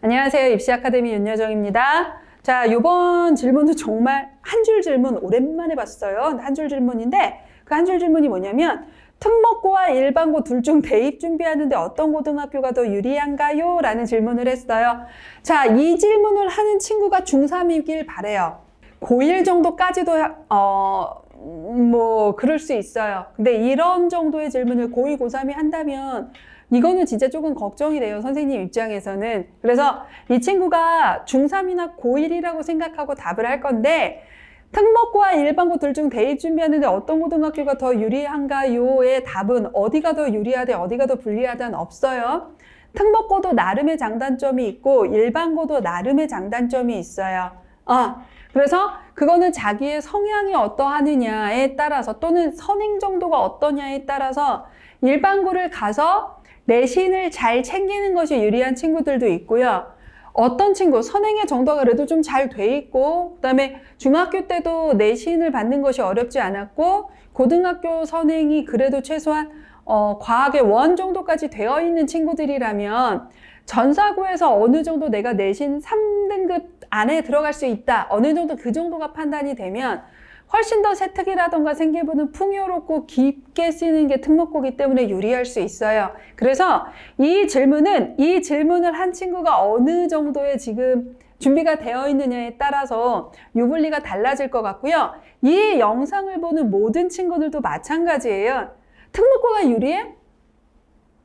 안녕하세요. 입시 아카데미 윤여정입니다. 자, 이번 질문은 정말 한 줄 질문 오랜만에 봤어요. 한 줄 질문인데 그 한 줄 질문이 뭐냐면 특목고와 일반고 둘 중 대입 준비하는데 어떤 고등학교가 더 유리한가요? 라는 질문을 했어요. 자, 이 질문을 하는 친구가 중3이길 바래요. 고1 정도까지도 어, 뭐 그럴 수 있어요. 근데 이런 정도의 질문을 고2, 고3이 한다면 이거는 진짜 조금 걱정이 돼요. 선생님 입장에서는. 그래서 이 친구가 중3이나 고1이라고 생각하고 답을 할 건데 특목고와 일반고 둘 중 대입 준비하는데 어떤 고등학교가 더 유리한가요의 답은 어디가 더 유리하대 어디가 더 불리하다는 없어요. 특목고도 나름의 장단점이 있고 일반고도 나름의 장단점이 있어요. 아, 그래서 그거는 자기의 성향이 어떠하느냐에 따라서 또는 선행 정도가 어떠냐에 따라서 일반고를 가서 내신을 잘 챙기는 것이 유리한 친구들도 있고요. 어떤 친구, 선행의 정도가 그래도 좀 잘 돼 있고, 그 다음에 중학교 때도 내신을 받는 것이 어렵지 않았고, 고등학교 선행이 그래도 최소한 어, 과학의 원 정도까지 되어 있는 친구들이라면, 전사고에서 어느 정도 내가 내신 3등급 안에 들어갈 수 있다. 어느 정도 그 정도가 판단이 되면, 훨씬 더 세특이라던가 생계부는 풍요롭고 깊게 쓰는 게 특목고기 때문에 유리할 수 있어요. 그래서 이 질문은 이 질문을 한 친구가 어느 정도의 지금 준비가 되어 있느냐에 따라서 유불리가 달라질 것 같고요. 이 영상을 보는 모든 친구들도 마찬가지예요. 특목고가 유리해?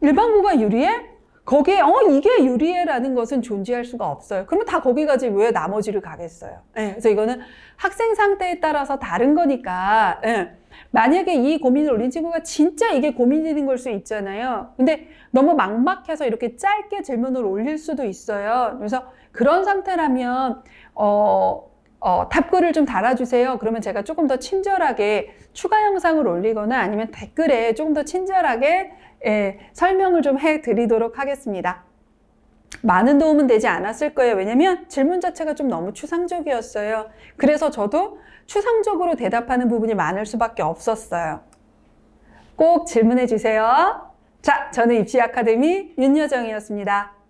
일반고가 유리해? 거기에 어 이게 유리해라는 것은 존재할 수가 없어요. 그러면 다 거기 가지 왜 나머지를 가겠어요? 예, 그래서 이거는 학생 상태에 따라서 다른 거니까 예, 만약에 이 고민을 올린 친구가 진짜 이게 고민이 되는 걸 수 있잖아요. 근데 너무 막막해서 이렇게 짧게 질문을 올릴 수도 있어요. 그래서 그런 상태라면 어, 어, 답글을 좀 달아주세요. 그러면 제가 조금 더 친절하게 추가 영상을 올리거나 아니면 댓글에 조금 더 친절하게 예, 설명을 좀 해드리도록 하겠습니다. 많은 도움은 되지 않았을 거예요. 왜냐면 질문 자체가 좀 너무 추상적이었어요. 그래서 저도 추상적으로 대답하는 부분이 많을 수밖에 없었어요. 꼭 질문해 주세요. 자, 저는 입시 아카데미 윤여정이었습니다.